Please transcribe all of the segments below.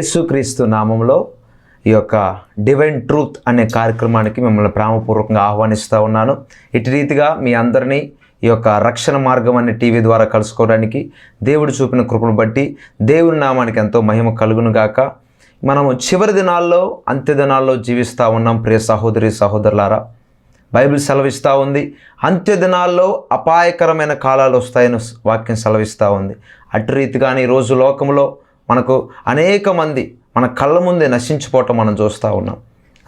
యేసుక్రీస్తు నామంలో ఈ యొక్క డివైన్ ట్రూత్ అనే కార్యక్రమానికి మిమ్మల్ని ప్రేమపూర్వకంగా ఆహ్వానిస్తూ ఉన్నాను. ఇటు రీతిగా మీ అందరినీ ఈ యొక్క రక్షణ మార్గం అనే టీవీ ద్వారా కలుసుకోవడానికి దేవుడు చూపిన కృపను బట్టి దేవుని నామానికి ఎంతో మహిమ కలుగును గాక. మనము చివరి దినాల్లో అంత్య దినాల్లో జీవిస్తూ ఉన్నాం ప్రియ సహోదరి సహోదరులారా. బైబిల్ సెలవిస్తూ ఉంది. అంత్య దినాల్లో అపాయకరమైన కాలాలు వస్తాయని వాక్యం సెలవిస్తూ ఉంది. అటు రీతిగానే ఈరోజు రోజు లోకంలో మనకు అనేక మంది మన కళ్ళ ముందే నశించిపోవటం మనం చూస్తూ ఉన్నాం.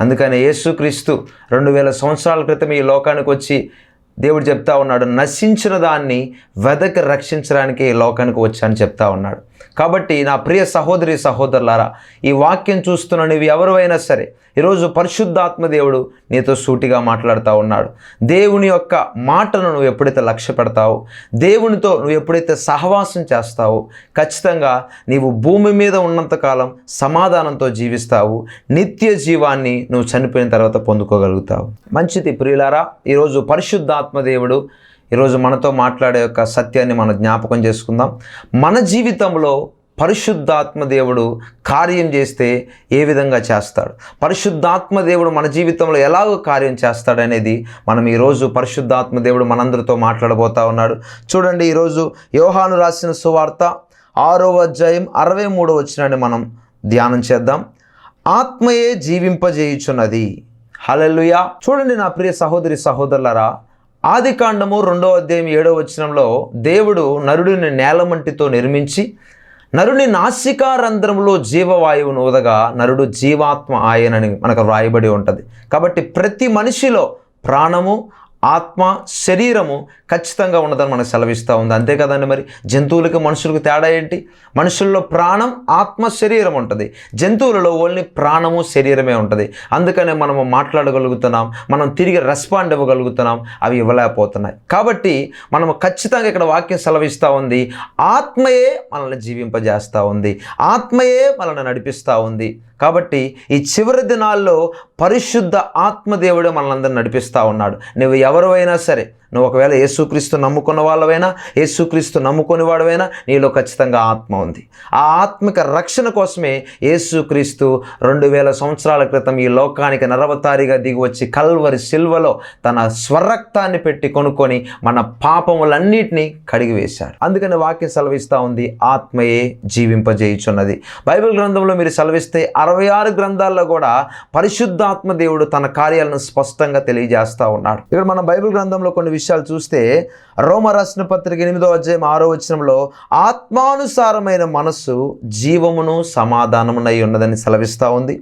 అందుకని యేసుక్రీస్తు రెండు వేల సంవత్సరాల క్రితం ఈ లోకానికి వచ్చి దేవుడు చెప్తా ఉన్నాడు నశించిన దాన్ని వెదకి రక్షించడానికి ఈ లోకానికి వచ్చాను చెప్తా ఉన్నాడు. కాబట్టి నా ప్రియ సహోదరి సహోదరులారా ఈ వాక్యం చూస్తున్న నువ్వు ఎవరైనా సరే ఈరోజు పరిశుద్ధాత్మ దేవుడు నీతో సూటిగా మాట్లాడుతూ ఉన్నాడు. దేవుని యొక్క మాటను నువ్వు ఎప్పుడైతే లక్ష్య పెడతావో దేవునితో నువ్వు ఎప్పుడైతే సహవాసం చేస్తావో ఖచ్చితంగా నీవు భూమి మీద ఉన్నంతకాలం సమాధానంతో జీవిస్తావు నిత్య జీవాన్ని నువ్వు చనిపోయిన తర్వాత పొందుకోగలుగుతావు. మంచిది ప్రియులారా ఈరోజు పరిశుద్ధాత్మ దేవుడు ఈరోజు మనతో మాట్లాడే యొక్క సత్యాన్ని మనం జ్ఞాపకం చేసుకుందాం. మన జీవితంలో పరిశుద్ధాత్మ దేవుడు కార్యం చేస్తే ఏ విధంగా చేస్తాడు? పరిశుద్ధాత్మ దేవుడు మన జీవితంలో ఎలాగో కార్యం చేస్తాడనేది మనం ఈరోజు పరిశుద్ధాత్మ దేవుడు మనందరితో మాట్లాడబోతా ఉన్నాడు. చూడండి ఈరోజు యోహాను రాసిన సువార్త ఆరో అధ్యాయం అరవై మూడో వచ్చినాన్ని మనం ధ్యానం చేద్దాం. ఆత్మయే జీవింపజేయుచున్నది. హలలుయా చూడండి నా ప్రియ సహోదరి సహోదరులరా ఆది కాండము రెండో అధ్యాయం ఏడో వచనంలో దేవుడు నరుడిని నేలమంటితో నిర్మించి నరుని నాసికారంధ్రంలో జీవవాయువును ఊదగా నరుడు జీవాత్మ ఆయనని మనకు వ్రాయబడి ఉంటుంది. కాబట్టి ప్రతి మనిషిలో ప్రాణము ఆత్మ శరీరము ఖచ్చితంగా ఉన్నదని మనకు సెలవిస్తూ ఉంది. అంతే కదండి మరి? జంతువులకు మనుషులకు తేడా ఏంటి? మనుషుల్లో ప్రాణం ఆత్మ శరీరం ఉంటుంది. జంతువులలో ఓన్లీ ప్రాణము శరీరమే ఉంటుంది. అందుకనే మనము మాట్లాడగలుగుతున్నాం మనం తిరిగి రెస్పాండ్ ఇవ్వగలుగుతున్నాం అవి ఇవ్వలేకపోతున్నాయి. కాబట్టి మనము ఖచ్చితంగా ఇక్కడ వాక్యం సెలవిస్తూ ఉంది. ఆత్మయే మనల్ని జీవింపజేస్తూ ఉంది. ఆత్మయే మనల్ని నడిపిస్తూ ఉంది. కాబట్టి ఈ చివరి దినాల్లో పరిశుద్ధ ఆత్మదేవుడే మనల్ని నడిపిస్తూ ఉన్నాడు. నువ్వు ఎవరైనా సరే నువ్వు ఒకవేళ యేసుక్రీస్తు నమ్ముకున్న వాళ్ళవైనా యేసుక్రీస్తు నమ్ముకుని వాడవైనా నీలో ఖచ్చితంగా ఆత్మ ఉంది. ఆ ఆత్మిక రక్షణ కోసమే యేసుక్రీస్తు రెండు వేల సంవత్సరాల క్రితం ఈ లోకానికి నరవతారిగా దిగి వచ్చి కల్వరి సిల్వలో తన స్వరక్తాన్ని పెట్టి కొనుక్కొని మన పాపములన్నిటినీ కడిగి వేశాడు. అందుకని వాక్యం సెలవిస్తూ ఉంది ఆత్మయే జీవింపజేయుచున్నది. బైబిల్ గ్రంథంలో మీరు సెలవిస్తే అరవై ఆరు గ్రంథాల్లో కూడా పరిశుద్ధాత్మ దేవుడు తన కార్యాలను స్పష్టంగా తెలియజేస్తూ ఉన్నాడు. ఇక్కడ మన బైబిల్ గ్రంథంలో కొన్ని విషయాలు చూస్తే రోమ పత్రిక ఎనిమిదో అధ్యాయం ఆరో వచనంలో ఆత్మానుసారమైన మనస్సు జీవమును సమాధానమునై ఉన్నదని సెలవిస్తూ ఉంది.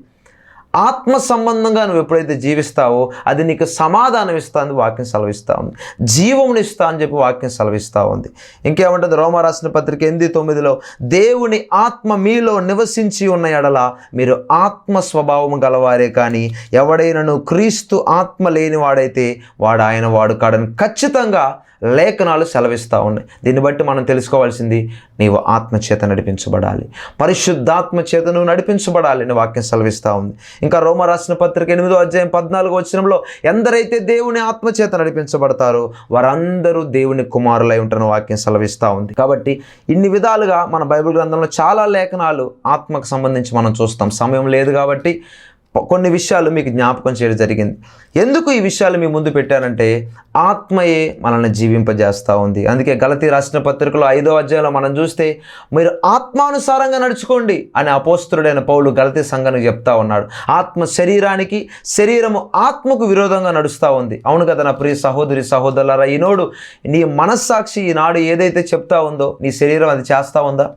ఆత్మ సంబంధంగా నువ్వు ఎప్పుడైతే జీవిస్తావో అది నీకు సమాధానం ఇస్తా అని వాక్యం సెలవిస్తూ ఉంది. జీవముని ఇస్తా అని చెప్పి వాక్యం సెలవిస్తూ ఉంది. ఇంకేమంటుంది? రోమ రాసిన పత్రిక ఎనిమిది తొమ్మిదిలో దేవుని ఆత్మ మీలో నివసించి ఉన్న ఎడల మీరు ఆత్మ స్వభావం గలవారే కానీ ఎవడైనను క్రీస్తు ఆత్మ లేని వాడైతే వాడు ఆయన వాడు కాడని ఖచ్చితంగా లేఖనాలు సెలవిస్తూ ఉన్నాయి. దీన్ని బట్టి మనం తెలుసుకోవాల్సింది నీవు ఆత్మచేత నడిపించబడాలి. పరిశుద్ధాత్మ చేత నువ్వు నడిపించబడాలి అని వాక్యం సెలవిస్తూ ఉంది. ఇంకా రోమ రాసిన పత్రిక ఎనిమిదో అధ్యాయం పద్నాలుగో వచ్చినంలో ఎందరైతే దేవుని ఆత్మచేత నడిపించబడతారో వారందరూ దేవుని కుమారులై ఉంటారని వాక్యం సెలవిస్తూ ఉంది. కాబట్టి ఇన్ని విధాలుగా మన బైబిల్ గ్రంథంలో చాలా లేఖనాలు ఆత్మకు సంబంధించి మనం చూస్తాం. సమయం లేదు కాబట్టి కొన్ని విషయాలు మీకు జ్ఞాపకం చేయడం జరిగింది. ఎందుకు ఈ విషయాలు మీ ముందు పెట్టారంటే ఆత్మయే మనల్ని జీవింపజేస్తూ ఉంది. అందుకే గలతి రాసిన పత్రికలో ఐదో అధ్యాయంలో మనం చూస్తే మీరు ఆత్మానుసారంగా నడుచుకోండి అని అపోస్తుడైన పౌలు గలతీ సంఘానికి చెప్తా ఉన్నాడు. ఆత్మ శరీరానికి శరీరము ఆత్మకు విరోధంగా నడుస్తూ ఉంది. అవును కదా నా ప్రియ సహోదరి సహోదరులారా ఈనోడు నీ మనస్సాక్షి ఈనాడు ఏదైతే చెప్తా ఉందో నీ శరీరం అది చేస్తూ ఉందా?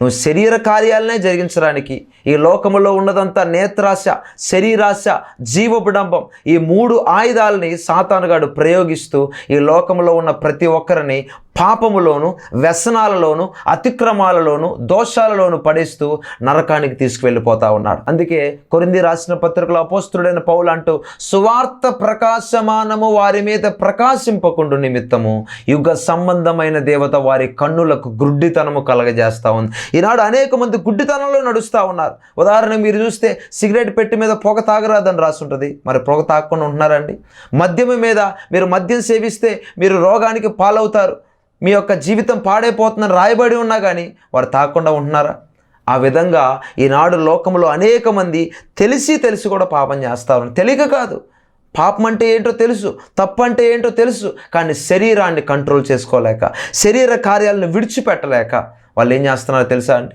నువ్వు శరీర కార్యాలనే జరిగించడానికి ఈ లోకములో ఉన్నదంతా నేత్రాశ శరీరాశ జీవబుడంబం ఈ మూడు ఆయుధాలని సాతానుగాడు ప్రయోగిస్తూ ఈ లోకంలో ఉన్న ప్రతి ఒక్కరిని పాపములోను వ్యసనాలలోను అతిక్రమాలలోను దోషాలలోను పడేస్తూ నరకానికి తీసుకువెళ్ళిపోతా ఉన్నాడు. అందుకే కొరింది రాసిన పత్రికలో అపోస్తుడైన పౌలు అంటూ సువార్త ప్రకాశమానము వారి మీద ప్రకాశింపకుండు నిమిత్తము యుగ సంబంధమైన దేవత వారి కన్నులకు గుడ్డితనము కలగజేస్తా ఉంది. ఈనాడు అనేక మంది గుడ్డితనంలో నడుస్తూ ఉన్నారు. ఉదాహరణ మీరు చూస్తే సిగరెట్ పెట్టి మీద పొగ తాగరాదని రాసుంటుంది. మరి పొగ తాగకుండా ఉంటున్నారండి మద్యము మీద మీరు మద్యం సేవిస్తే మీరు రోగానికి పాలవుతారు. మీ యొక్క జీవితం పాడైపోతుందని రాయబడి ఉన్నా కానీ వారు తాకుండా ఉంటున్నారా? ఆ విధంగా ఈనాడు లోకంలో అనేక మంది తెలిసి తెలిసి కూడా పాపం చేస్తారు తెలియక కాదు. పాపం అంటే ఏంటో తెలుసు. తప్పు అంటే ఏంటో తెలుసు. కానీ శరీరాన్ని కంట్రోల్ చేసుకోలేక శరీర కార్యాలను విడిచిపెట్టలేక వాళ్ళు ఏం చేస్తున్నారో తెలుసా అండి?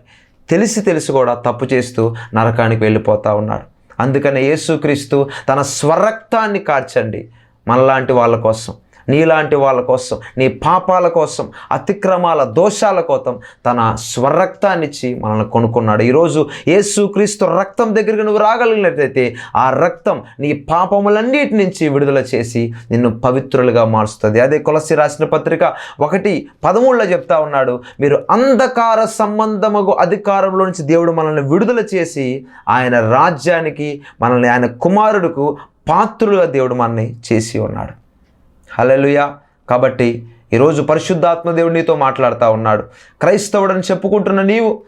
తెలిసి తెలిసి కూడా తప్పు చేస్తూ నరకానికి వెళ్ళిపోతూ ఉన్నాడు అందుకనే యేసుక్రీస్తు తన స్వరక్తాన్ని కార్చండి. మనలాంటి వాళ్ళ కోసం. నీలాంటి వాళ్ళ కోసం నీ పాపాల కోసం అతిక్రమాల దోషాల కోసం తన స్వరక్తాన్నిచ్చి మనల్ని కొనుక్కున్నాడు. ఈరోజు యేసుక్రీస్తు రక్తం దగ్గరికి నువ్వు రాగలిగినట్లయితే ఆ రక్తం నీ పాపములన్నిటి నుంచి విడుదల చేసి నిన్ను పవిత్రులుగా మారుస్తుంది. అదే కొలసి రాసిన పత్రిక ఒకటి పదమూడులో చెప్తా ఉన్నాడు మీరు అంధకార సంబంధము అధికారంలో నుంచి దేవుడు మనల్ని విడుదల చేసి ఆయన రాజ్యానికి మనల్ని ఆయన కుమారుడుకు పాత్రులుగా దేవుడు మనల్ని చేసి ఉన్నాడు. హలలుయా కాబట్టి ఈరోజు పరిశుద్ధాత్మ దేవుడు నీతో మాట్లాడుతూ ఉన్నాడు. క్రైస్తవుడని చెప్పుకుంటున్న నీవు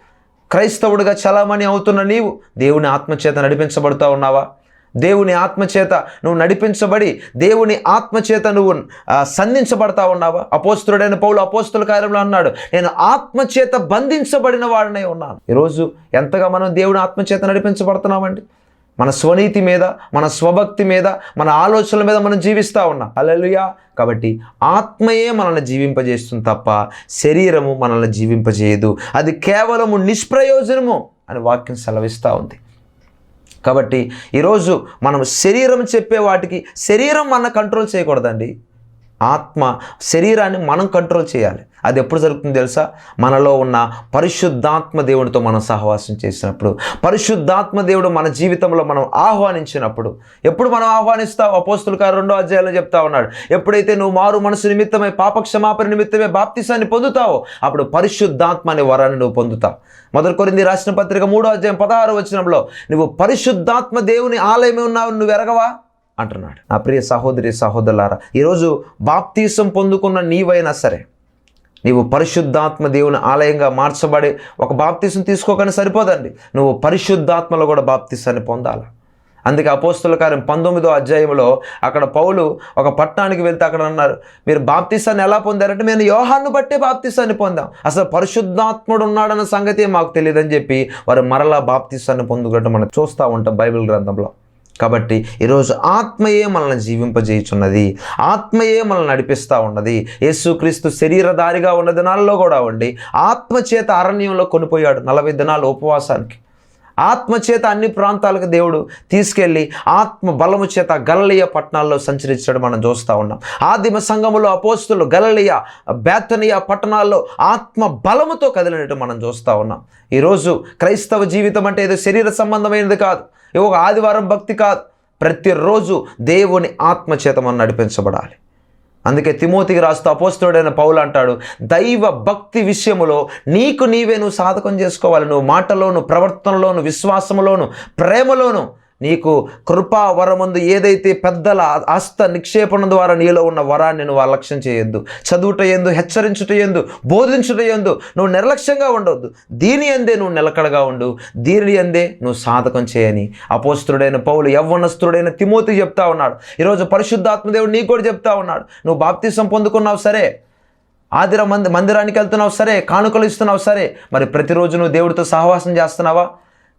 క్రైస్తవుడిగా చలామణి అవుతున్న నీవు దేవుని ఆత్మచేత నడిపించబడుతూ ఉన్నావా? దేవుని ఆత్మచేత నువ్వు నడిపించబడి దేవుని ఆత్మచేత నువ్వు సంధించబడతా ఉన్నావా? అపోస్తుడైన పౌలు అపోస్తుల కార్యంలో అన్నాడు నేను ఆత్మచేత బంధించబడిన వాడినై ఉన్నాను. ఈరోజు ఎంతగా మనం దేవుని ఆత్మచేత నడిపించబడుతున్నామండి? మన స్వనీతి మీద మన స్వభక్తి మీద మన ఆలోచనల మీద మనం జీవిస్తూ ఉన్నాం. అలలుయా కాబట్టి ఆత్మయే మనల్ని జీవింపజేస్తుంది తప్ప శరీరము మనల్ని జీవింపజేయదు. అది కేవలము నిష్ప్రయోజనము అని వాక్యం సెలవిస్తూ ఉంది. కాబట్టి ఈరోజు మనం శరీరం చెప్పే వాటికి శరీరం మన కంట్రోల్ చేయకూడదండి. ఆత్మ శరీరాన్ని మనం కంట్రోల్ చేయాలి. అది ఎప్పుడు జరుగుతుంది తెలుసా? మనలో ఉన్న పరిశుద్ధాత్మ దేవుడితో మనం సహవాసం చేసినప్పుడు పరిశుద్ధాత్మ దేవుడు మన జీవితంలో మనం ఆహ్వానించినప్పుడు ఎప్పుడు మనం ఆహ్వానిస్తావు అపోస్తులు కారు రెండో అధ్యాయంలో చెప్తా ఉన్నాడు. ఎప్పుడైతే నువ్వు మారు మనసు నిమిత్తమై పాపక్షమాపణ నిమిత్తమే బాప్తిసాన్ని పొందుతావో అప్పుడు పరిశుద్ధాత్మ అనే వరాన్ని నువ్వు పొందుతావు. మొదటి కొరింది రాసిన పత్రిక మూడో అధ్యాయం పదహారు వచనంలో నువ్వు పరిశుద్ధాత్మ దేవుని ఆలయమే ఉన్నావు నువ్వు ఎరగవా? అంటున్నాడు. నా ప్రియ సహోదరి సహోదరులారా ఈరోజు బాప్తీసం పొందుకున్న నీవైనా సరే నీవు పరిశుద్ధాత్మ దేవుని ఆలయంగా మార్చబడి ఒక బాప్తీసం తీసుకోకనే సరిపోదండి. నువ్వు పరిశుద్ధాత్మలో కూడా బాప్తీసాన్ని పొందాలి? అందుకే అపోస్తుల కార్యం పంతొమ్మిదో అధ్యాయంలో అక్కడ పౌలు ఒక పట్టణానికి వెళ్తే అక్కడ అన్నారు మీరు బాప్తిస్తాన్ని ఎలా పొందారంటే మేము యోహాన్ని బట్టే బాప్తిస్తాన్ని పొందాం. అసలు పరిశుద్ధాత్ముడు ఉన్నాడన్న సంగతి మాకు తెలియదని చెప్పి వారు మరలా బాప్తిస్తాన్ని పొందుకోవడం మనం చూస్తూ ఉంటాం బైబిల్ గ్రంథంలో. కాబట్టి ఈరోజు ఆత్మయే మనల్ని జీవింపజేయుచున్నది ఆత్మయే మనల్ని నడిపిస్తూ ఉన్నది. యేసుక్రీస్తు శరీరధారిగా ఉన్న దినాల్లో కూడా ఉండి ఆత్మచేత అరణ్యంలో కొనిపోయాడు నలభై దినాలు ఉపవాసానికి. ఆత్మచేత అన్ని ప్రాంతాలకు దేవుడు తీసుకెళ్ళి ఆత్మ బలము చేత గలలియ పట్టణాల్లో సంచరించడం మనం చూస్తూ ఉన్నాం. ఆదిమ సంఘములో అపోస్తులు గలలియ బేతనియ పట్టణాల్లో ఆత్మ బలముతో కదిలినట్టు మనం చూస్తూ ఉన్నాం. ఈరోజు క్రైస్తవ జీవితం అంటే ఏదో శరీర సంబంధమైనది కాదు. ఇవి ఒక ఆదివారం భక్తి కాదు ప్రతిరోజు దేవుని ఆత్మచేత మనం నడిపించబడాలి. అందుకే తిమోతికి రాస్తూ అపోస్తుడైన పౌలు అంటాడు దైవ భక్తి విషయములో నీకు నీవే నువ్వు సాధకం చేసుకోవాలి. నువ్వు మాటలోను ప్రవర్తనలోను విశ్వాసములోను ప్రేమలోను నీకు కృపా వరమందు ఏదైతే పెద్దల హస్త నిక్షేపణ ద్వారా నీలో ఉన్న వరాన్ని నువ్వు అలక్ష్యం చేయొద్దు. చదువుట ఎందు హెచ్చరించుట ఎందు బోధించుట ఎందు నువ్వు నిర్లక్ష్యంగా ఉండవద్దు దీని అందే నువ్వు నిలకడగా ఉండు. దీని అందే నువ్వు సాధకం చేయని. అపోస్తుడైన పౌలు యవ్వనస్తుడైన తిమోతి చెప్తా ఉన్నాడు. ఈరోజు పరిశుద్ధాత్మదేవుడు నీకు కూడా చెప్తా ఉన్నాడు. నువ్వు బాప్తిసం పొందుకున్నావు సరే. ఆదిర మంది మందిరానికి వెళ్తున్నావు సరే. కానుకలు ఇస్తున్నావు సరే. మరి ప్రతిరోజు నువ్వు దేవుడితో సహవాసం చేస్తున్నావా?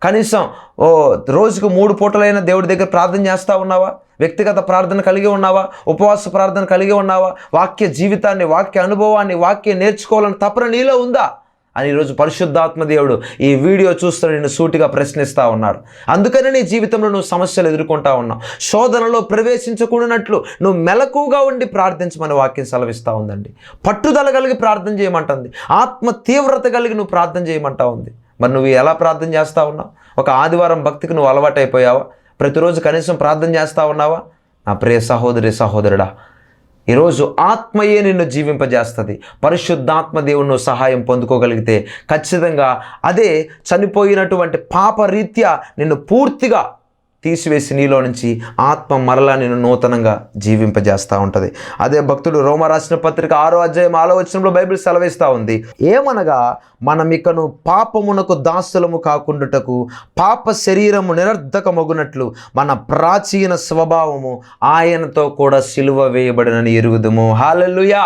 కనీసం ఓ రోజుకు మూడు పూటలైన దేవుడి దగ్గర ప్రార్థన చేస్తూ ఉన్నావా? వ్యక్తిగత ప్రార్థన కలిగి ఉన్నావా? ఉపవాస ప్రార్థన కలిగి ఉన్నావా? వాక్య జీవితాన్ని వాక్య అనుభవాన్ని వాక్య నేర్చుకోవాలని తపన నీలో ఉందా? అని ఈరోజు పరిశుద్ధాత్మ దేవుడు ఈ వీడియో చూస్తూ నిన్ను సూటిగా ప్రశ్నిస్తూ ఉన్నాడు. అందుకనే నీ జీవితంలో నువ్వు సమస్యలు ఎదుర్కొంటా ఉన్నావు. శోధనలో ప్రవేశించకూడనట్లు నువ్వు మెలకుగా ఉండి ప్రార్థించమని వాక్యం సెలవిస్తూ ఉందండి. పట్టుదల కలిగి ప్రార్థన చేయమంటుంది. ఆత్మ తీవ్రత కలిగి నువ్వు ప్రార్థన చేయమంటా ఉంది. మరి నువ్వు ఎలా ప్రార్థన చేస్తూ ఉన్నావు? ఒక ఆదివారం భక్తికి నువ్వు అలవాటైపోయావా? ప్రతిరోజు కనీసం ప్రార్థన చేస్తూ ఉన్నావా? నా ప్రియ సహోదరి సహోదరుడా ఈరోజు ఆత్మయే నిన్ను జీవింపజేస్తుంది. పరిశుద్ధాత్మ దేవుడు సహాయం పొందుకోగలిగితే ఖచ్చితంగా అదే చనిపోయినటువంటి పాపరీత్యా నిన్ను పూర్తిగా తీసివేసి నీలో నుంచి ఆత్మ మరలా నేను నూతనంగా జీవింపజేస్తూ ఉంటుంది. అదే భక్తుడు రోమ రాసిన పత్రిక ఆరో అధ్యాయం ఆలోచనలో బైబిల్ సెలవిస్తూ ఉంది. ఏమనగా మనం ఇకను పాపమునకు దాసులము కాకుండుటకు పాప శరీరము నిరర్ధకమగునట్లు మన ప్రాచీన స్వభావము ఆయనతో కూడా సిలువ వేయబడినని ఎరుగుదుము. హాలెల్లుయా!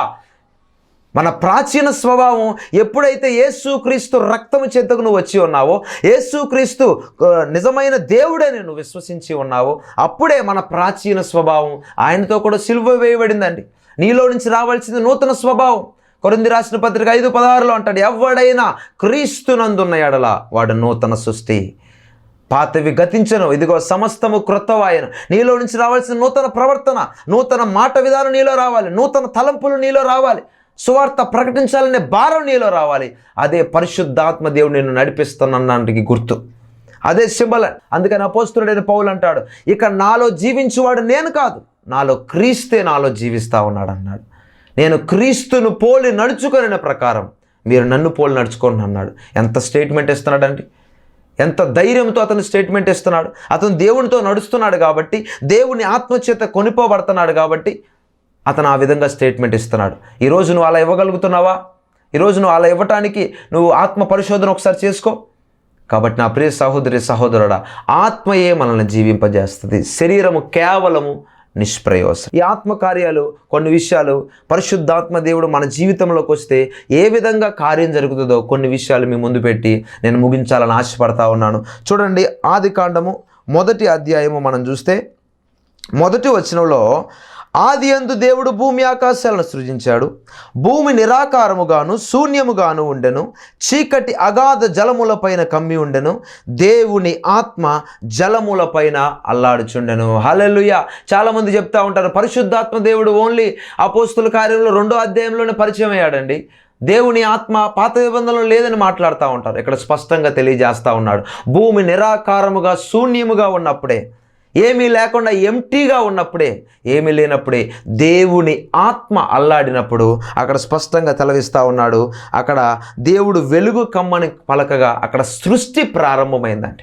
మన ప్రాచీన స్వభావం ఎప్పుడైతే యేసుక్రీస్తు రక్తము చెంతకు నువ్వు వచ్చి ఉన్నావో యేసుక్రీస్తు నిజమైన దేవుడే నువ్వు విశ్వసించి ఉన్నావో అప్పుడే మన ప్రాచీన స్వభావం ఆయనతో కూడా సిలువ వేయబడిందండి. నీలో నుంచి రావాల్సింది నూతన స్వభావం. కొరింది రాసిన పత్రిక ఐదు పదహారులో అంటాడు ఎవడైనా క్రీస్తునందున్న ఎడల వాడు నూతన సృష్టి. పాతవి గతించను ఇదిగో సమస్తము క్రొత్తవాయన. నీలో నుంచి రావాల్సిన నూతన ప్రవర్తన నూతన మాట విధానం నీలో రావాలి నూతన తలంపులు నీలో రావాలి. సువార్త ప్రకటించాలనే భారం నీలో రావాలి. అదే పరిశుద్ధాత్మ దేవుడు నేను నడిపిస్తున్నానికి గుర్తు. అదే సింబల్ అందుకని అపోస్తుడైన పౌలు అంటాడు ఇక నాలో జీవించువాడు నేను కాదు నాలో క్రీస్తే నాలో జీవిస్తా ఉన్నాడు అన్నాడు నేను క్రీస్తును పోలి నడుచుకునే ప్రకారం మీరు నన్ను పోలి నడుచుకోండి అన్నాడు. ఎంత స్టేట్మెంట్ ఇస్తున్నాడండి? ఎంత ధైర్యంతో అతను స్టేట్మెంట్ ఇస్తున్నాడు? అతను దేవునితో నడుస్తున్నాడు కాబట్టి దేవుని ఆత్మచేత కొనిపోబడుతున్నాడు కాబట్టి అతను ఆ విధంగా స్టేట్మెంట్ ఇస్తున్నాడు. ఈరోజు నువ్వు అలా ఇవ్వగలుగుతున్నావా? ఈరోజు నువ్వు అలా ఇవ్వటానికి నువ్వు ఆత్మ పరిశోధన ఒకసారి చేసుకో. కాబట్టి నా ప్రియ సహోదరి సహోదరుడా ఆత్మయే మనల్ని జీవింపజేస్తుంది. శరీరము కేవలము నిష్ప్రయోసం ఈ ఆత్మకార్యాలు కొన్ని విషయాలు పరిశుద్ధాత్మ దేవుడు మన జీవితంలోకి వస్తే ఏ విధంగా కార్యం జరుగుతుందో కొన్ని విషయాలు మీ ముందు పెట్టి నేను ముగించాలని ఆశపడతా ఉన్నాను. చూడండి ఆది కాండము మొదటి అధ్యాయము మనం చూస్తే మొదటి వచనంలో ఆది అందు దేవుడు భూమి ఆకాశాలను సృజించాడు. భూమి నిరాకారముగాను శూన్యముగాను ఉండెను. చీకటి అగాధ జలములపైన కమ్మి ఉండెను. దేవుని ఆత్మ జలములపైన అల్లాడుచుండెను. హలెలుయ చాలామంది చెప్తా ఉంటారు పరిశుద్ధాత్మ దేవుడు ఓన్లీ అపోస్తుల కార్యంలో రెండో అధ్యాయంలోనే పరిచయం అయ్యాడండి. దేవుని ఆత్మ పాత నిబంధనలు లేదని మాట్లాడుతూ ఉంటారు. ఇక్కడ స్పష్టంగా తెలియజేస్తూ ఉన్నాడు. భూమి నిరాకారముగా శూన్యముగా ఉన్నప్పుడే ఏమీ లేకుండా ఎంటీగా ఉన్నప్పుడే ఏమీ లేనప్పుడే దేవుని ఆత్మ అల్లాడినప్పుడు అక్కడ స్పష్టంగా తలవిస్తూ ఉన్నాడు. అక్కడ దేవుడు వెలుగు కమ్మని పలకగా అక్కడ సృష్టి ప్రారంభమైందండి.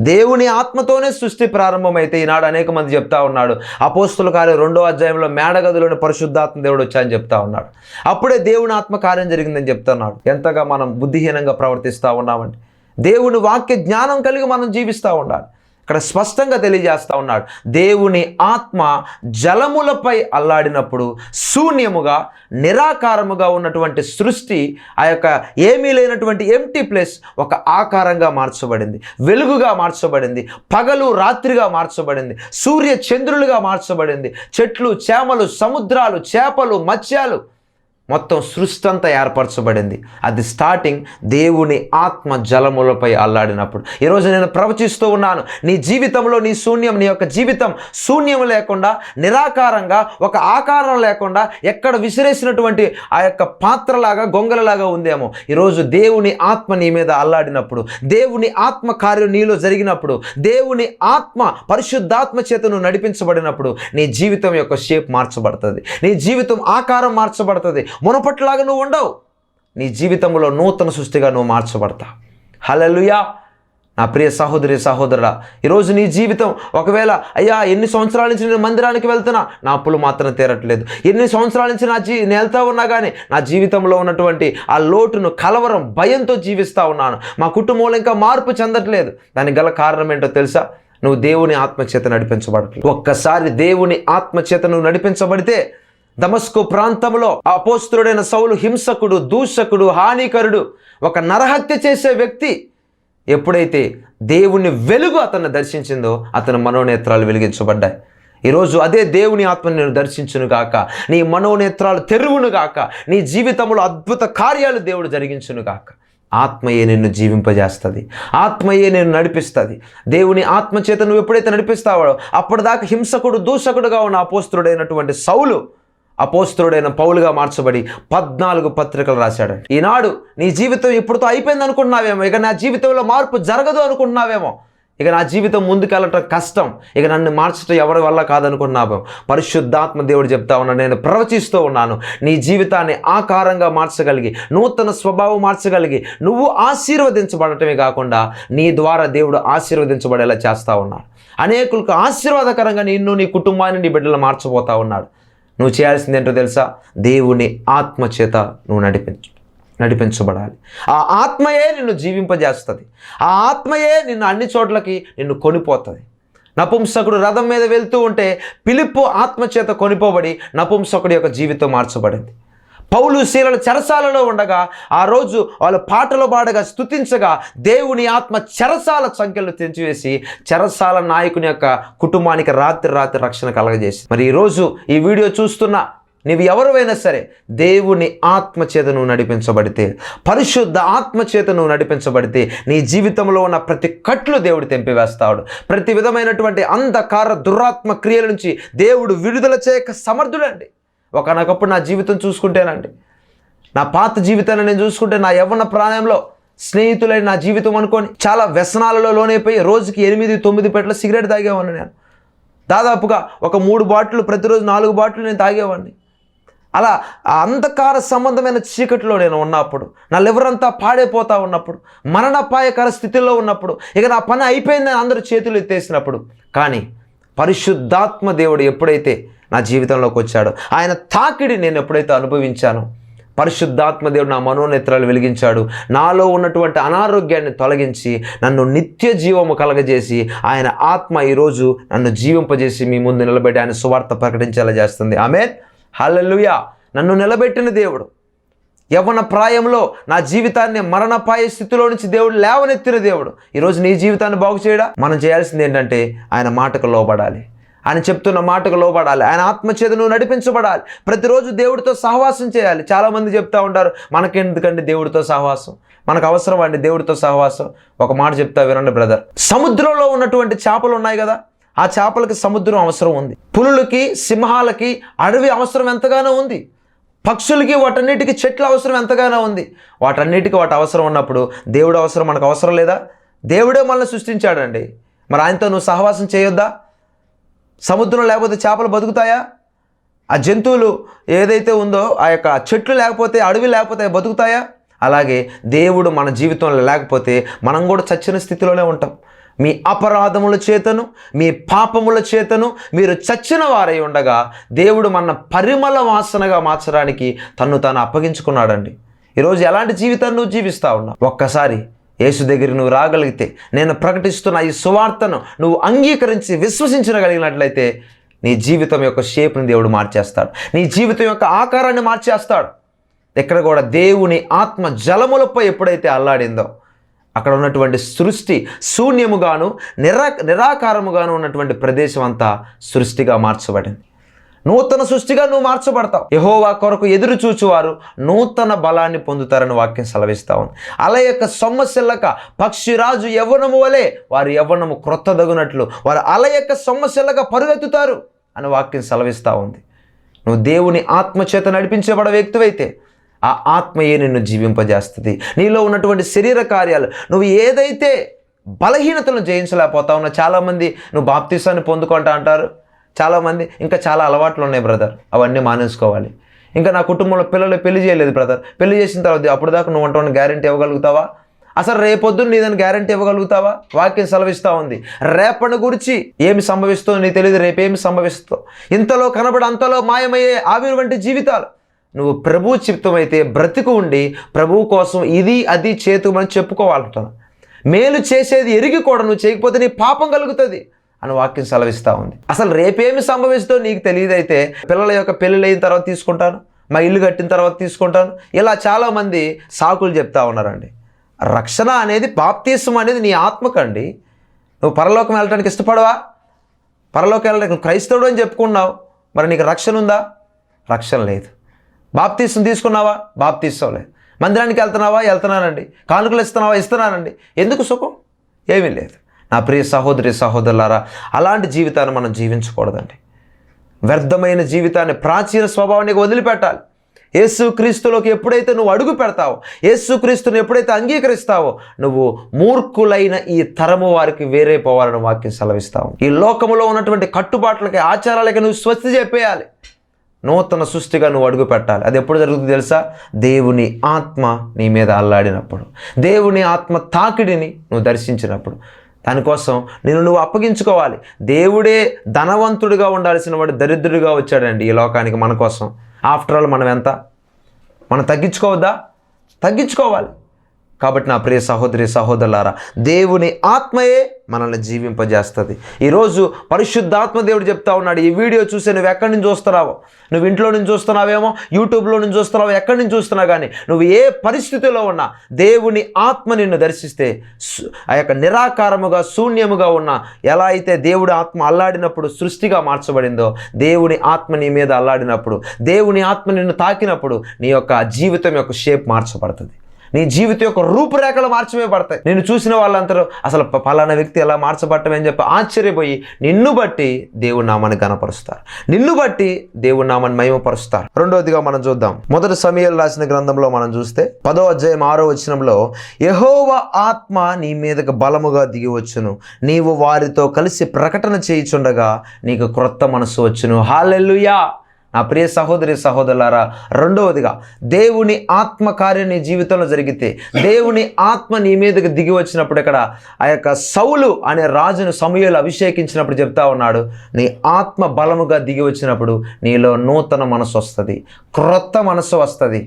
దేవుని ఆత్మతోనే సృష్టి ప్రారంభమైతే ఈనాడు అనేక మంది చెప్తా ఉన్నాడు. అపోస్తుల కార్యం రెండో అధ్యాయంలో మేడగదిలోని పరిశుద్ధాత్మ దేవుడు వచ్చాయని చెప్తా ఉన్నాడు. అప్పుడే దేవుని ఆత్మ కార్యం జరిగిందని చెప్తున్నాడు. ఎంతగా మనం బుద్ధిహీనంగా ప్రవర్తిస్తూ ఉన్నామండి. దేవుని వాక్య జ్ఞానం కలిగి మనం జీవిస్తూ ఉండాలి. అక్కడ స్పష్టంగా తెలియజేస్తూ ఉన్నాడు. దేవుని ఆత్మ జలములపై అల్లాడినప్పుడు శూన్యముగా నిరాకారముగా ఉన్నటువంటి సృష్టి ఆ యొక్క ఏమీ లేనటువంటి ఎంటీ ప్లేస్ ఒక ఆకారంగా మార్చబడింది. వెలుగుగా మార్చబడింది. పగలు రాత్రిగా మార్చబడింది. సూర్య చంద్రులుగా మార్చబడింది. చెట్లు చేమలు సముద్రాలు చేపలు మత్స్యాలు మొత్తం సృష్టి అంతా ఏర్పరచబడింది. అది స్టార్టింగ్ దేవుని ఆత్మ జలములపై అల్లాడినప్పుడు. ఈరోజు నేను ప్రవచిస్తూ ఉన్నాను నీ జీవితంలో నీ శూన్యం నీ యొక్క జీవితం శూన్యం లేకుండా నిరాకారంగా ఒక ఆకారం లేకుండా ఎక్కడ విసిరేసినటువంటి ఆ యొక్క పాత్రలాగా గొంగలలాగా ఉందేమో. ఈరోజు దేవుని ఆత్మ నీ మీద అల్లాడినప్పుడు దేవుని ఆత్మ కార్యం నీలో జరిగినప్పుడు దేవుని ఆత్మ పరిశుద్ధాత్మ చేత నువ్వు నడిపించబడినప్పుడు నీ జీవితం యొక్క షేప్ మార్చబడుతుంది. నీ జీవితం ఆకారం మార్చబడుతుంది. మునపట్లాగా నువ్వు ఉండవు. నీ జీవితంలో నూతన సృష్టిగా నువ్వు మార్చబడతావు హలలుయా నా ప్రియ సహోదరి సహోదరుడా ఈరోజు నీ జీవితం ఒకవేళ అయ్యా ఎన్ని సంవత్సరాల నుంచి నేను మందిరానికి వెళ్తున్నా నా అప్పులు మాత్రం తీరట్లేదు. ఎన్ని సంవత్సరాల నుంచి నా జీ నేను వెళ్తా ఉన్నా కానీ నా జీవితంలో ఉన్నటువంటి ఆ లోటును కలవరం భయంతో జీవిస్తూ ఉన్నాను. మా కుటుంబంలో ఇంకా మార్పు చెందట్లేదు. దానికి గల కారణం ఏంటో తెలుసా? నువ్వు దేవుని ఆత్మచేత నడిపించబడట్లేదు. ఒక్కసారి దేవుని ఆత్మచేత నువ్వు నడిపించబడితే దమస్కు ప్రాంతంలో అపోస్తుడైన సౌలు హింసకుడు దూషకుడు హానికరుడు ఒక నరహత్య చేసే వ్యక్తి ఎప్పుడైతే దేవుని వెలుగు అతన్ని దర్శించిందో అతని మనోనేత్రాలు వెలిగించబడ్డాయి. ఈరోజు అదే దేవుని ఆత్మని నేను దర్శించును గాక. నీ మనోనేత్రాలు తెరువును గాక. నీ జీవితంలో అద్భుత కార్యాలు దేవుడు జరిగించును గాక. ఆత్మయే నిన్ను జీవింపజేస్తుంది. ఆత్మయే నేను నడిపిస్తుంది. దేవుని ఆత్మ చేత నువ్వు ఎప్పుడైతే నడిపిస్తావో అప్పటిదాకా హింసకుడు దూషకుడుగా ఉన్న అపోస్తుడైనటువంటి సౌలు అపోస్తుడైన పౌలుగా మార్చబడి పద్నాలుగు పత్రికలు రాశాడు. ఈనాడు నీ జీవితం ఇప్పుడుతో అయిపోయింది అనుకుంటున్నావేమో. ఇక నా జీవితంలో మార్పు జరగదు అనుకుంటున్నావేమో. ఇక నా జీవితం ముందుకెళ్ళటం కష్టం. ఇక నన్ను మార్చడం ఎవరి వల్ల కాదనుకుంటున్నావు పరిశుద్ధాత్మ దేవుడు చెప్తా ఉన్నాను నేను ప్రవచిస్తూ ఉన్నాను. నీ జీవితాన్ని ఆకారంగా మార్చగలిగి నూతన స్వభావం మార్చగలిగి నువ్వు ఆశీర్వదించబడటమే కాకుండా నీ ద్వారా దేవుడు ఆశీర్వదించబడేలా చేస్తూ ఉన్నాడు. అనేకులకు ఆశీర్వాదకరంగా నిన్ను నీ కుటుంబాన్ని నీ బిడ్డలు మార్చబోతా ఉన్నాడు. నువ్వు చేయాల్సింది ఏంటో తెలుసా? దేవుని ఆత్మ చేత నువ్వు నడిపించు నడిపించబడాలి. ఆ ఆత్మయే నిన్ను జీవింపజేస్తుంది. ఆ ఆత్మయే నిన్ను అన్ని చోట్లకి నిన్ను కొనిపోతుంది. నపుంసకుడు రథం మీద వెళ్తూ ఉంటే పిలుపు ఆత్మచేత కొనిపోబడి నపుంసకుడి యొక్క జీవితం మార్చబడింది. పౌలు శీలల చెరసాలలో ఉండగా ఆ రోజు వాళ్ళు పాటలు పాడగా స్తుతించగా దేవుని ఆత్మ చెరసాల సంఖ్యలు తెంచివేసి చెరసాల నాయకుని యొక్క కుటుంబానికి రాత్రి రాత్రి రక్షణ కలగజేసి మరి ఈరోజు ఈ వీడియో చూస్తున్న నీవు ఎవరువైనా సరే దేవుని ఆత్మ చేత నువ్వు నడిపించబడితే పరిశుద్ధ ఆత్మ చేత నువ్వు నడిపించబడితే నీ జీవితంలో ఉన్న ప్రతి కట్లు దేవుడు తెంపివేస్తాడు. ప్రతి విధమైనటువంటి అంధకార దురాత్మ క్రియల నుంచి దేవుడు విడుదల చేయక సమర్థుడండి. ఒకనొకప్పుడు నా జీవితం చూసుకుంటేనండి. నా పాత జీవితాన్ని నేను చూసుకుంటే నా యవ్వన ప్రాణంలో స్నేహితులైన నా జీవితం అనుకొని చాలా వ్యసనాలలో లోనైపోయి రోజుకి ఎనిమిది తొమ్మిది పెట్ల సిగరెట్ తాగేవాడిని నేను. దాదాపుగా ఒక మూడు బాటిల్ ప్రతిరోజు నాలుగు బాటిల్ నేను తాగేవాడిని. అలా ఆ అంధకార సంబంధమైన చీకటిలో నేను ఉన్నప్పుడు నా లివర్ అంతా పాడైపోతా ఉన్నప్పుడు మరణపాయకర స్థితిలో ఉన్నప్పుడు ఇక నా పని అయిపోయిందని అందరూ చేతులు ఎత్తేసినప్పుడు కానీ పరిశుద్ధాత్మ దేవుడు ఎప్పుడైతే నా జీవితంలోకి వచ్చాడు. ఆయన తాకిడి నేను ఎప్పుడైతే అనుభవించానో పరిశుద్ధాత్మ దేవుడు నా మనోనేత్రాలు వెలిగించాడు. నాలో ఉన్నటువంటి అనారోగ్యాన్ని తొలగించి నన్ను నిత్య జీవము కలగజేసి ఆయన ఆత్మ ఈరోజు నన్ను జీవింపజేసి మీ ముందు నిలబెట్టి ఆయన సువార్త ప్రకటించేలా చేస్తుంది. ఆమె హల్లెలూయా. నన్ను నిలబెట్టిన దేవుడు. యవ్వన ప్రాయంలో నా జీవితాన్ని మరణపాయ స్థితిలో నుంచి దేవుడు లేవనెత్తిన దేవుడు. ఈరోజు నీ జీవితాన్ని బాగు చేయడా మనం చేయాల్సింది ఏంటంటే ఆయన మాటకు లోబడాలి. ఆయన చెప్తున్న మాటకు లోబడాలి. ఆయన ఆత్మచేత నువ్వు నడిపించబడాలి. ప్రతిరోజు దేవుడితో సహవాసం చేయాలి. చాలామంది చెప్తా ఉంటారు మనకెందుకండి దేవుడితో సహవాసం? మనకు అవసరం అండి దేవుడితో సహవాసం. ఒక మాట చెప్తా వినండి బ్రదర్. సముద్రంలో ఉన్నటువంటి చేపలు ఉన్నాయి కదా? ఆ చేపలకి సముద్రం అవసరం ఉంది. పులులకి సింహాలకి అడవి అవసరం ఎంతగానో ఉంది. పక్షులకి వాటన్నిటికీ చెట్ల అవసరం ఎంతగానో ఉంది. వాటన్నిటికీ వాటి అవసరం ఉన్నప్పుడు దేవుడు అవసరం మనకు అవసరం లేదా? దేవుడే మనల్ని సృష్టించాడండి. మరి ఆయనతో నువ్వు సహవాసం చేయొద్దా? సముద్రం లేకపోతే చేపలు బతుకుతాయా? ఆ జంతువులు ఏదైతే ఉందో ఆ యొక్క చెట్లు లేకపోతే అడవి లేకపోతే బతుకుతాయా? అలాగే దేవుడు మన జీవితంలో లేకపోతే మనం కూడా చచ్చిన స్థితిలోనే ఉంటాం. మీ అపరాధముల చేతను మీ పాపముల చేతను మీరు చచ్చిన వారై ఉండగా దేవుడు మన పరిమళ వాసనగా మార్చడానికి తన్ను తాను అప్పగించుకున్నాడండి. ఈరోజు ఎలాంటి జీవితాన్ని నువ్వు జీవిస్తా ఉన్నావు? ఒక్కసారి యేసు దగ్గర నువ్వు రాగలిగితే నేను ప్రకటిస్తున్న ఈ సువార్తను నువ్వు అంగీకరించి విశ్వసించగలిగినట్లయితే నీ జీవితం యొక్క షేప్ని దేవుడు మార్చేస్తాడు. నీ జీవితం యొక్క ఆకారాన్ని మార్చేస్తాడు. ఇక్కడ కూడా దేవుని ఆత్మ జలములపై ఎప్పుడైతే అల్లాడిందో అక్కడ ఉన్నటువంటి సృష్టి శూన్యముగాను నిరా నిరాకారముగాను ఉన్నటువంటి ప్రదేశం అంతా సృష్టిగా మార్చబడింది. నూతన సృష్టిగా నువ్వు మార్చబడతావు. యహోవా కొరకు ఎదురు చూచువారు నూతన బలాన్ని పొందుతారని వాక్యం సెలవిస్తా ఉంది. అల యొక్క సొమ్మశిల్లక పక్షిరాజు యవ్వనము వలె వారి యవ్వనము క్రొత్తదగునట్లు వారు అల యొక్క సొమ్మశిల్లక పరుగెత్తుతారు అని వాక్యం సెలవిస్తూ ఉంది. నువ్వు దేవుని ఆత్మచేత నడిపించబడ వ్యక్తివైతే ఆ ఆత్మయే నిన్ను జీవింపజేస్తుంది. నీలో ఉన్నటువంటి శరీర కార్యాలు నువ్వు ఏదైతే బలహీనతలను జయించలేకపోతావు చాలామంది నువ్వు బాప్తీసాన్ని పొందుకుంటా అంటారు. చాలామంది ఇంకా చాలా అలవాట్లు ఉన్నాయి బ్రదర్ అవన్నీ మానేసుకోవాలి. ఇంకా నా కుటుంబంలో పిల్లలు పెళ్ళి చేయలేదు బ్రదర్ పెళ్ళి చేసిన తర్వాత అప్పుడు దాకా నువ్వు అంటున్న గ్యారంటీ ఇవ్వగలుగుతావా? అసలు రేపొద్దు నీదని గ్యారంటీ ఇవ్వగలుగుతావా? వాక్యం సెలవిస్తూ ఉంది. రేపటి గురించి ఏమి సంభవిస్తుందో నీకు తెలియదు రేపేమి సంభవిస్తుందో. ఇంతలో కనబడి అంతలో మాయమయ్యే ఆవిరి వంటి జీవితాలు. నువ్వు ప్రభు చిత్తమైతే బ్రతికు ఉండి ప్రభువు కోసం ఇది అది చేతుమని చెప్పుకోవాలంటున్నాను మేలు చేసేది ఎరిగి కూడా నువ్వు చేయకపోతే నీ పాపం కలుగుతుంది. అని వాక్యం సెలవిస్తూ ఉంది. అసలు రేపేమి సంభవిస్తో నీకు తెలియదైతే పిల్లల యొక్క పెళ్ళిళ్ళు అయిన తర్వాత తీసుకుంటాను మా ఇల్లు కట్టిన తర్వాత తీసుకుంటాను. ఇలా చాలామంది సాకులు చెప్తా ఉన్నారండి. రక్షణ అనేది బాప్తీసం అనేది నీ ఆత్మకండి నువ్వు పరలోకం వెళ్ళడానికి ఇష్టపడవా? పరలోకం వెళ్ళడానికి క్రైస్తవుడు అని చెప్పుకున్నావు. మరి నీకు రక్షణ ఉందా? రక్షణ లేదు. బాప్తీసం తీసుకున్నావా? బాప్తీసం లేదు. మందిరానికి వెళ్తున్నావా? వెళ్తున్నానండి. కానుకలు ఇస్తున్నావా? ఇస్తున్నానండి. ఎందుకు సుఖం? ఏమీ లేదు. నా ప్రియ సహోదరి సహోదరులారా అలాంటి జీవితాన్ని మనం జీవించకూడదండి. వ్యర్థమైన జీవితాన్ని ప్రాచీన స్వభావానికి వదిలిపెట్టాలి. యేసుక్రీస్తులోకి ఎప్పుడైతే నువ్వు అడుగు పెడతావో యేసుక్రీస్తుని ఎప్పుడైతే అంగీకరిస్తావో నువ్వు మూర్ఖులైన ఈ తరము వారికి వేరే పోవాలని వాక్యం సెలవిస్తావు ఈ లోకములో ఉన్నటువంటి కట్టుబాట్లకి ఆచారాలకి నువ్వు స్వస్తి చెప్పేయాలి. నూతన సృష్టిగా నువ్వు అడుగు పెట్టాలి. అది ఎప్పుడు జరుగుతుంది తెలుసా? దేవుని ఆత్మ నీ మీద అల్లాడినప్పుడు. దేవుని ఆత్మ తాకిడిని నువ్వు దర్శించినప్పుడు. దానికోసం నేను నువ్వు అప్పగించుకోవాలి. దేవుడే ధనవంతుడిగా ఉండాల్సిన వాడు దరిద్రుడిగా వచ్చాడండి ఈ లోకానికి మన కోసం. ఆఫ్టర్ ఆల్ మనం ఎంత? మనం తగ్గించుకోవద్దా? తగ్గించుకోవాలి. కాబట్టి నా ప్రియ సహోదరి సహోదరులారా దేవుని ఆత్మయే మనల్ని జీవింపజేస్తుంది. ఈరోజు పరిశుద్ధాత్మ దేవుడు చెప్తా ఉన్నాడు ఈ వీడియో చూసి నువ్వు ఎక్కడి నుంచి చూస్తున్నావో? నువ్వు ఇంట్లో నుంచి చూస్తున్నావేమో? యూట్యూబ్లో నుంచి చూస్తున్నావో? ఎక్కడి నుంచి చూస్తున్నావు కానీ నువ్వు ఏ పరిస్థితిలో ఉన్నా దేవుని ఆత్మ నిన్ను దర్శిస్తే ఆ యొక్క నిరాకారముగా శూన్యముగా ఉన్న ఎలా అయితే దేవుడి ఆత్మ అల్లాడినప్పుడు సృష్టిగా మార్చబడిందో దేవుని ఆత్మ నీ మీద అల్లాడినప్పుడు దేవుని ఆత్మ నిన్ను తాకినప్పుడు నీ యొక్క జీవితం యొక్క షేప్ మార్చబడుతుంది. నీ జీవితం యొక్క రూపురేఖలు మార్చివేయబడతాయి నేను చూసిన వాళ్ళందరూ అసలు పలానా వ్యక్తి ఎలా మార్చబడటం అని చెప్పి ఆశ్చర్యపోయి నిన్ను బట్టి దేవుడి నామాన్ని గనపరుస్తారు నిన్ను బట్టి దేవుడి నామాన్ని మహిమపరుస్తారు. రెండవదిగా మనం చూద్దాం. మొదటి సమయాలు రాసిన గ్రంథంలో మనం చూస్తే పదో అధ్యాయం ఆరో వచనంలో యహోవ ఆత్మ నీ మీదకు బలముగా దిగి వచ్చును. నీవు వారితో కలిసి ప్రకటన చేయుచుండగా నీకు క్రొత్త మనసు వచ్చును. హాలెల్లుయా! నా ప్రియ సహోదరి సహోదరులారా రెండవదిగా దేవుని ఆత్మ కార్యం నీ జీవితంలో జరిగితే దేవుని ఆత్మ నీ మీదకి దిగి వచ్చినప్పుడు ఇక్కడ ఆ యొక్క సౌలు అనే రాజును సమయాలు అభిషేకించినప్పుడు చెప్తా ఉన్నాడు. నీ ఆత్మ బలముగా దిగి వచ్చినప్పుడు నీలో నూతన మనసు వస్తుంది క్రొత్త మనసు వస్తుంది.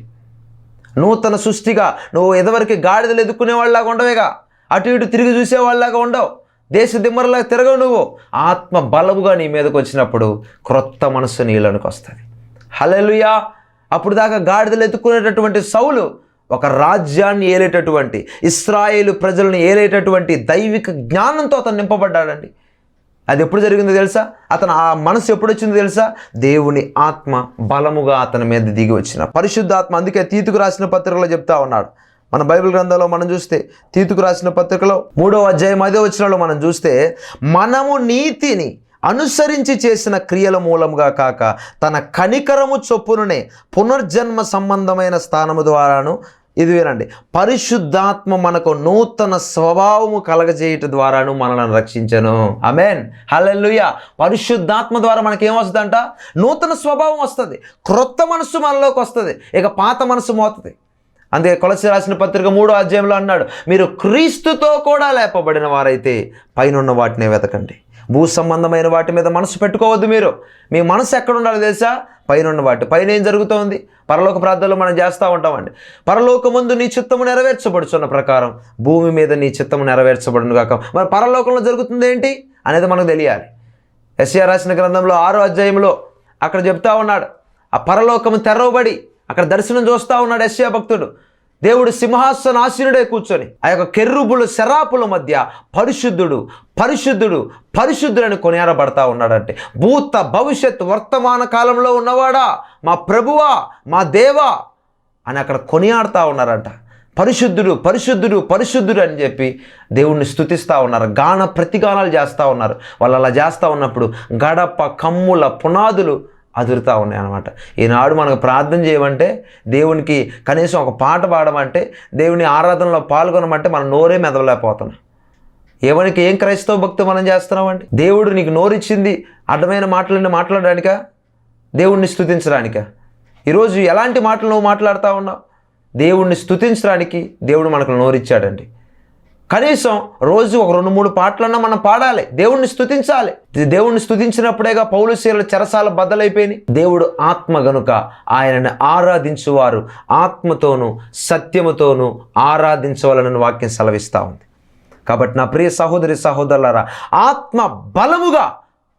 నూతన సృష్టిగా నువ్వు ఎదవరికి గాడిదలు ఎదుక్కునే వాళ్ళలాగా ఉండవేగా అటు ఇటు తిరిగి చూసేవాళ్ళలాగా ఉండవు. దేశ దిమ్మరలాగా తిరగవు నువ్వు. ఆత్మ బలముగా నీ మీదకి వచ్చినప్పుడు క్రొత్త మనసు నీలోనికి వస్తుంది. హలలుయా అప్పుడు దాకా గాడిదలు ఎత్తుకునేటటువంటి సౌలు ఒక రాజ్యాన్ని ఏలేటటువంటి ఇస్రాయేలు ప్రజలను ఏలేటటువంటి దైవిక జ్ఞానంతో అతను నింపబడ్డాడండి. అది ఎప్పుడు జరిగిందో తెలుసా? అతను ఆ మనసు ఎప్పుడు వచ్చిందో తెలుసా? దేవుని ఆత్మ బలముగా అతని మీద దిగి వచ్చిన. పరిశుద్ధాత్మ అందుకే తీతుకు రాసిన పత్రికలో చెప్తా ఉన్నాడు. మన బైబిల్ గ్రంథంలో మనం చూస్తే తీతుకు రాసిన పత్రికలో మూడవ అధ్యాయం అదే వచనంలో మనం చూస్తే మనము నీతిని అనుసరించి చేసిన క్రియల మూలముగా కాక తన కనికరము చొప్పుననే పునర్జన్మ సంబంధమైన స్థానము ద్వారాను ఇది వినండి. పరిశుద్ధాత్మ మనకు నూతన స్వభావము కలగజేయట ద్వారాను మనల్ని రక్షించను. Amen hallelujah. పరిశుద్ధాత్మ ద్వారా మనకి ఏమొస్తుందంట నూతన స్వభావం వస్తుంది. క్రొత్త మనస్సు మనలోకి వస్తుంది. ఇక పాత మనసు మోతుంది. అందుకే కొలసి రాసిన పత్రిక మూడో అధ్యాయంలో అన్నాడు మీరు క్రీస్తుతో కూడా లేపబడిన వారైతే పైనున్న వాటినే వెతకండి. భూ సంబంధమైన వాటి మీద మనసు పెట్టుకోవద్దు మీరు. మీ మనసు ఎక్కడ ఉండాలి తెలుసా? పైన వాటి. పైన ఏం జరుగుతోంది? పరలోక ప్రార్థనలు మనం చేస్తూ ఉంటామండి. పరలోక ముందు నీ చిత్తము నెరవేర్చబడుచున్న ప్రకారం భూమి మీద నీ చిత్తము నెరవేర్చబడును కాక మరి పరలోకంలో జరుగుతుంది ఏంటి? అనేది మనకు తెలియాలి. ఎస్ఆర్ రాసిన గ్రంథంలో ఆరో అధ్యాయంలో అక్కడ చెప్తా ఉన్నాడు ఆ పరలోకము తెరవబడి అక్కడ దర్శనం చూస్తూ ఉన్నాడు ఎస్యా భక్తుడు. దేవుడు సింహాసనాశీనుడే కూర్చొని ఆ యొక్క కెర్రుబులు శరాపుల మధ్య పరిశుద్ధుడు పరిశుద్ధుడు పరిశుద్ధుడని కొనియాడబడతా ఉన్నాడంటే భూత భవిష్యత్ వర్తమాన కాలంలో ఉన్నవాడా? మా ప్రభువా? మా దేవా? అని అక్కడ కొనియాడుతూ ఉన్నారంట. పరిశుద్ధుడు పరిశుద్ధుడు పరిశుద్ధుడు అని చెప్పి దేవుణ్ణి స్తుతిస్తూ ఉన్నారు. గాన ప్రతిగానాలు చేస్తూ ఉన్నారు. వాళ్ళు అలా చేస్తూ ఉన్నప్పుడు గడప కమ్ముల పునాదులు అదురుతూ ఉన్నాయి అనమాట ఈనాడు మనకు ప్రార్థన చేయమంటే దేవునికి కనీసం ఒక పాట పాడమంటే దేవుని ఆరాధనలో పాల్గొనమంటే మనం నోరే మెదవలేకపోతున్నాం. ఎవరికి ఏం క్రైస్తవ భక్తి మనం చేస్తున్నామండి? దేవుడు నీకు నోరిచ్చింది అడ్డమైన మాటలని మాట్లాడడానికా? దేవుణ్ణి స్తుతించడానికా? ఈరోజు ఎలాంటి మాటలు నువ్వు మాట్లాడుతూ ఉన్నావు? దేవుణ్ణి స్తుతించడానికి దేవుడు మనకు నోరిచ్చాడండి. కనీసం రోజు ఒక రెండు మూడు పాటలన్నా మనం పాడాలి. దేవుణ్ణి స్తుతించాలి. దేవుణ్ణి స్తుతించినప్పుడేగా పౌలుశీల చెరసాల బద్దలైపోయినాయి. దేవుడు ఆత్మ గనుక ఆయనను ఆరాధించువారు. ఆత్మతోనూ సత్యముతోనూ ఆరాధించవాలని వాక్యం సెలవిస్తూ ఉంది. కాబట్టి నా ప్రియ సహోదరి సహోదరులారా ఆత్మ బలముగా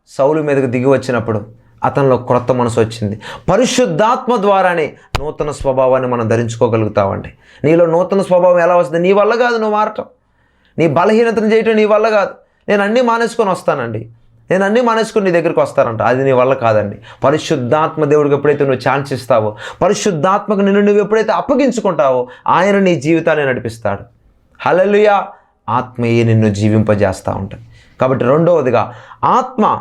సౌలు మీదకు దిగి వచ్చినప్పుడు అతనిలో క్రొత్త మనసు వచ్చింది. పరిశుద్ధాత్మ ద్వారానే నూతన స్వభావాన్ని మనం ధరించుకోగలుగుతామండి. నీలో నూతన స్వభావం ఎలా వస్తుంది? నీ వల్ల కాదు నువ్వు మారటం. నీ బలహీనతను చేయటం నీ వల్ల కాదు. నేను అన్నీ మానేసుకొని వస్తానండి. నేను అన్నీ మానేసుకొని నీ దగ్గరికి వస్తానంట. అది నీ వల్ల కాదండి. పరిశుద్ధాత్మ దేవుడికి ఎప్పుడైతే నువ్వు ఛాన్స్ ఇస్తావో పరిశుద్ధాత్మకు నిన్ను నువ్వు ఎప్పుడైతే అప్పగించుకుంటావో ఆయన నీ జీవితాన్ని నడిపిస్తాడు. హలలుయా ఆత్మయే నిన్ను జీవింపజేస్తూ ఉంటుంది కాబట్టి రెండవదిగా ఆత్మ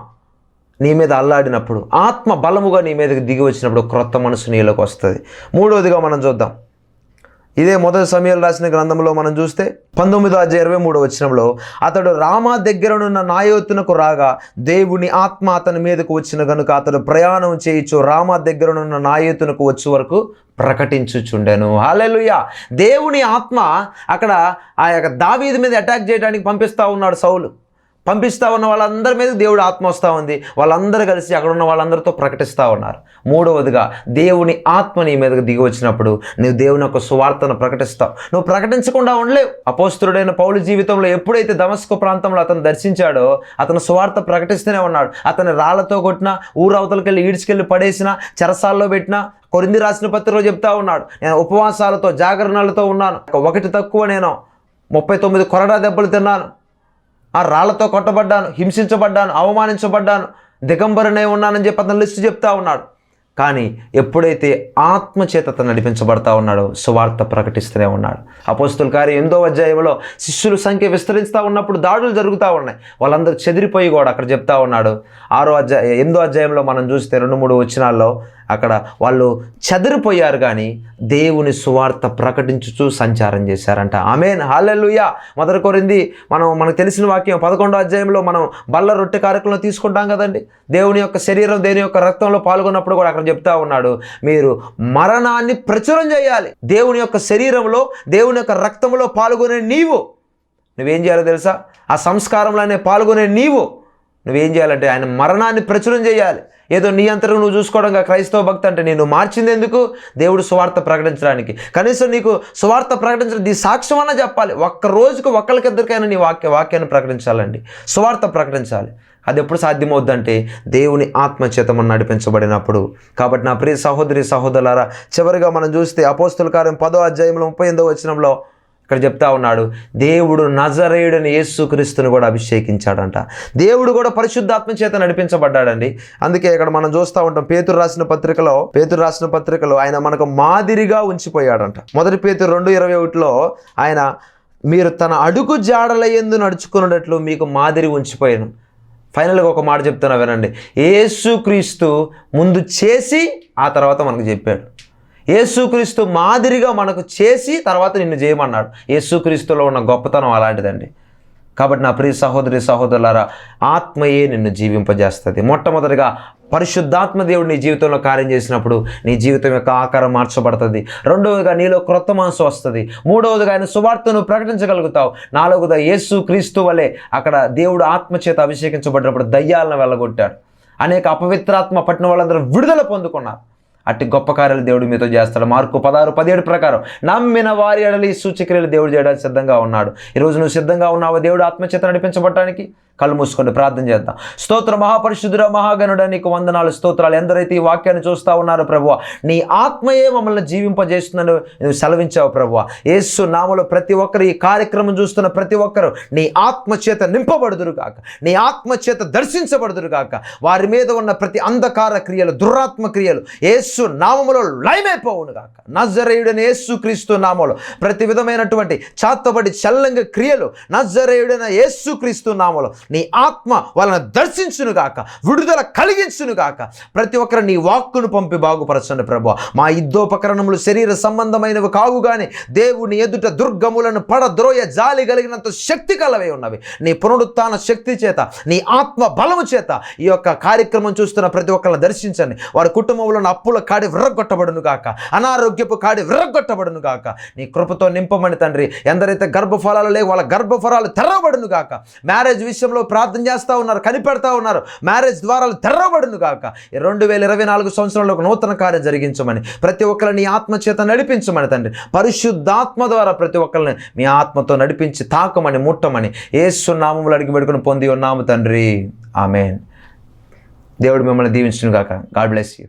నీ మీద అల్లాడినప్పుడు ఆత్మ బలముగా నీ మీదకి దిగి వచ్చినప్పుడు క్రొత్త మనసు నీలోకి వస్తుంది. మూడవదిగా మనం చూద్దాం. ఇదే మొదటి సమయాలు రాసిన గ్రంథంలో మనం చూస్తే పంతొమ్మిదో అధ్యాయ ఇరవై మూడో వచ్చినంలో అతడు రామా దగ్గరనున్న నాయోతునకు రాగా దేవుని ఆత్మ అతని మీదకు వచ్చిన గనుక అతడు ప్రయాణం చేయొచ్చు రామా దగ్గరనున్న నాయోతునకు వచ్చే వరకు ప్రకటించుచుండెను. హాలెలుయా దేవుని ఆత్మ అక్కడ ఆ యొక్క దావీది మీద అటాక్ చేయడానికి పంపిస్తూ ఉన్నాడు సౌలు. పంపిస్తా ఉన్న వాళ్ళందరి మీద దేవుడు ఆత్మ వస్తూ ఉంది. వాళ్ళందరూ కలిసి అక్కడ ఉన్న వాళ్ళందరితో ప్రకటిస్తూ ఉన్నారు. మూడవదిగా దేవుని ఆత్మ నీ మీదకి దిగి వచ్చినప్పుడు నువ్వు దేవుని యొక్క సువార్తను ప్రకటిస్తావు. నువ్వు ప్రకటించకుండా ఉండలేవు. అపోస్తుడైన పౌలు జీవితంలో ఎప్పుడైతే దమస్కు ప్రాంతంలో అతను దర్శించాడో అతను సువార్త ప్రకటిస్తూనే ఉన్నాడు. అతని రాళ్ళతో కొట్టిన ఊరవతలకి వెళ్ళి ఈడ్చుకెళ్ళి పడేసినా చెరసాల్లో పెట్టిన కొరింది రాసిన పత్రికలో చెప్తా ఉన్నాడు. నేను ఉపవాసాలతో జాగరణలతో ఉన్నాను. ఒకటి తక్కువ నేను ముప్పై తొమ్మిది కొరడా దెబ్బలు తిన్నాను. ఆ రాళ్ళతో కొట్టబడ్డాను హింసించబడ్డాను అవమానించబడ్డాను దిగంబరనే ఉన్నానని చెప్పి అతను లిస్టు చెప్తా ఉన్నాడు. కానీ ఎప్పుడైతే ఆత్మచేత అతను నడిపించబడతా ఉన్నాడో సువార్త ప్రకటిస్తూనే ఉన్నాడు. అపోస్తుల కార్యం ఎందో అధ్యాయంలో శిష్యుల సంఖ్య విస్తరిస్తూ ఉన్నప్పుడు దాడులు జరుగుతూ ఉన్నాయి. వాళ్ళందరూ చెదిరిపోయి కూడా అక్కడ చెప్తా ఉన్నాడు. ఆరో అధ్యాయ ఎనిమిదో అధ్యాయంలో మనం చూస్తే రెండు మూడు వచ్చినాల్లో అక్కడ వాళ్ళు చెదిరిపోయారు కానీ దేవుని సువార్త ప్రకటించుచూ సంచారం చేశారంట. ఆమెన్. హాలెలుయా మొదలు కోరింది మనం మనకు తెలిసిన వాక్యం పదకొండో అధ్యాయంలో మనం బల్ల రొట్టె కార్యక్రమం తీసుకుంటాం కదండి. దేవుని యొక్క శరీరం దేవుని యొక్క రక్తంలో పాల్గొన్నప్పుడు కూడా అక్కడ చెప్తా ఉన్నాడు మీరు మరణాన్ని ప్రచురం చేయాలి. దేవుని యొక్క శరీరంలో దేవుని యొక్క రక్తంలో పాల్గొనే నీవు. నువ్వేం చేయాలో తెలుసా? ఆ సంస్కారంలోనే పాల్గొనే నీవు. నువ్వేం చేయాలంటే ఆయన మరణాన్ని ప్రచురం చేయాలి. ఏదో నీ అంతరం నువ్వు చూసుకోవడంగా క్రైస్తవ భక్తి అంటే నేను మార్చింది ఎందుకు? దేవుడు సువార్త ప్రకటించడానికి. కనీసం నీకు సువార్త ప్రకటించడం నీ సాక్ష్యం అన్న చెప్పాలి. ఒక్క రోజుకు ఒక్కరికిద్దరికైనా నీ వాక్య వాక్యాన్ని ప్రకటించాలండి. సువార్త ప్రకటించాలి. అది ఎప్పుడు సాధ్యమవుద్దంటే దేవుని ఆత్మచేత మనం నడిపించబడినప్పుడు. కాబట్టి నా ప్రియ సహోదరి సహోదరులారా చివరిగా మనం చూస్తే అపోస్తుల కార్యం పదో అధ్యాయంలో ముప్పై ఎనిమిదో వచ్చినంలో ఇక్కడ చెప్తా ఉన్నాడు దేవుడు నజరేయుడని యేసుక్రీస్తుని కూడా అభిషేకించాడంట. దేవుడు కూడా పరిశుద్ధాత్మ చేత నడిపించబడ్డాడండి. అందుకే ఇక్కడ మనం చూస్తూ ఉంటాం పేతురు రాసిన పత్రికలో పేతురు రాసిన పత్రికలో ఆయన మనకు మాదిరిగా ఉంచిపోయాడంట. మొదటి పేతురు రెండు ఇరవై ఒకటిలో ఆయన మీరు తన అడుగు జాడల ఎందు నడుచుకున్నట్లు మీకు మాదిరి ఉంచిపోయాను. ఫైనల్గా ఒక మాట చెప్తున్నా వినండి యేసుక్రీస్తు ముందు చేసి ఆ తర్వాత మనకు చెప్పాడు. యేసుక్రీస్తు మాదిరిగా మనకు చేసి తర్వాత నిన్ను చేయమన్నాడు యేసుక్రీస్తులో ఉన్న గొప్పతనం అలాంటిదండి. కాబట్టి నా ప్రియ సహోదరి సహోదరులారా ఆత్మయే నిన్ను జీవింపజేస్తుంది. మొట్టమొదటిగా పరిశుద్ధాత్మ దేవుడు నీ జీవితంలో కార్యం చేసినప్పుడు నీ జీవితం యొక్క ఆకారం మార్చబడుతుంది. రెండవదిగా నీలో క్రొత్త మనసు వస్తుంది. మూడవదిగా ఆయన సువార్తను ప్రకటించగలుగుతావు. నాలుగవదిగా యేసు క్రీస్తు వలె అక్కడ దేవుడు ఆత్మచేత అభిషేకించబడినప్పుడు దయ్యాలను వెళ్ళగొట్టాడు. అనేక అపవిత్రాత్మ పట్టిన వాళ్ళందరూ విడుదల పొందుకున్నారు. అట్టి గొప్ప కార్యాలు దేవుడు మీతో చేస్తాడు. మార్కు పదహారు పదిహేడు ప్రకారం నమ్మిన వారి ఎడలి సూచక్రియలు దేవుడు చేయడానికి సిద్ధంగా ఉన్నాడు. ఈరోజు నువ్వు సిద్ధంగా ఉన్నావు దేవుడు ఆత్మచేత నడిపించబడటానికి? కళ్ళు మూసుకొని ప్రార్థన చేద్దాం. స్తోత్ర మహాపరిశుద్ధుడ మహాగణుడ నీకు వందనాలు స్తోత్రాలు. ఎందరైతే ఈ వాక్యాన్ని చూస్తూ ఉన్నారో ప్రభువ నీ ఆత్మయే మమ్మల్ని జీవింపజేస్తుందని నువ్వు సెలవించావు ప్రభువ. యేసు నామలో ప్రతి ఒక్కరు ఈ కార్యక్రమం చూస్తున్న ప్రతి ఒక్కరు నీ ఆత్మచేత నింపబడుదురు కాక నీ ఆత్మచేత దర్శించబడుదురు కాక వారి మీద ఉన్న ప్రతి అంధకార క్రియలు దురాత్మ క్రియలు యేసు నామములో లయమైపోవును కాక నజరేయుడైన యేసు క్రీస్తు నామములో ప్రతి విధమైనటువంటి చాత్తబడి చల్లంగ క్రియలు నజరేయుడైన యేసు క్రీస్తు నామములో నీ ఆత్మ వాళ్ళని దర్శించును గాక విడుదల కలిగించును గాక. ప్రతి ఒక్కరు నీ వాక్కును పంపి బాగుపరచండి ప్రభు. మా యుద్ధోపకరణములు శరీర సంబంధమైనవి కావు కానీ దేవుని ఎదుట దుర్గములను పడద్రోయ జాలి కలిగినంత శక్తి కలవే ఉన్నవి. నీ పునరుత్థాన శక్తి చేత నీ ఆత్మ బలము చేత ఈ యొక్క కార్యక్రమం చూస్తున్న ప్రతి ఒక్కరిని దర్శించండి. వారి కుటుంబంలో అప్పుల కాడి విర్రగొట్టబడును గాక. అనారోగ్యపు కాడి విర్రగొట్టబడును గాక. నీ కృపతో నింపమని తండ్రి ఎందరైతే గర్భఫలాలు లేవు వాళ్ళ గర్భఫలాలు తెరవబడును గాక. మ్యారేజ్ విషయంలో ప్రార్థన చేస్తూ ఉన్నారు కనిపెడతా ఉన్నారు మ్యారేజ్ ద్వారాలు తెరవబడును గాక. ఈ రెండు వేల ఇరవై నాలుగు సంవత్సరంలో ఒక నూతన కార్యం జరిగించమని ప్రతి ఒక్కరిని నీ నడిపించమని తండ్రి పరిశుద్ధాత్మ ద్వారా ప్రతి ఒక్కరిని మీ ఆత్మతో నడిపించి తాకమని ముట్టమని ఏసు నామములు అడిగి పెడుకుని పొంది ఉన్నాము తండ్రి. ఆమెన్. దేవుడు మిమ్మల్ని దీవించును గాక. God bless you.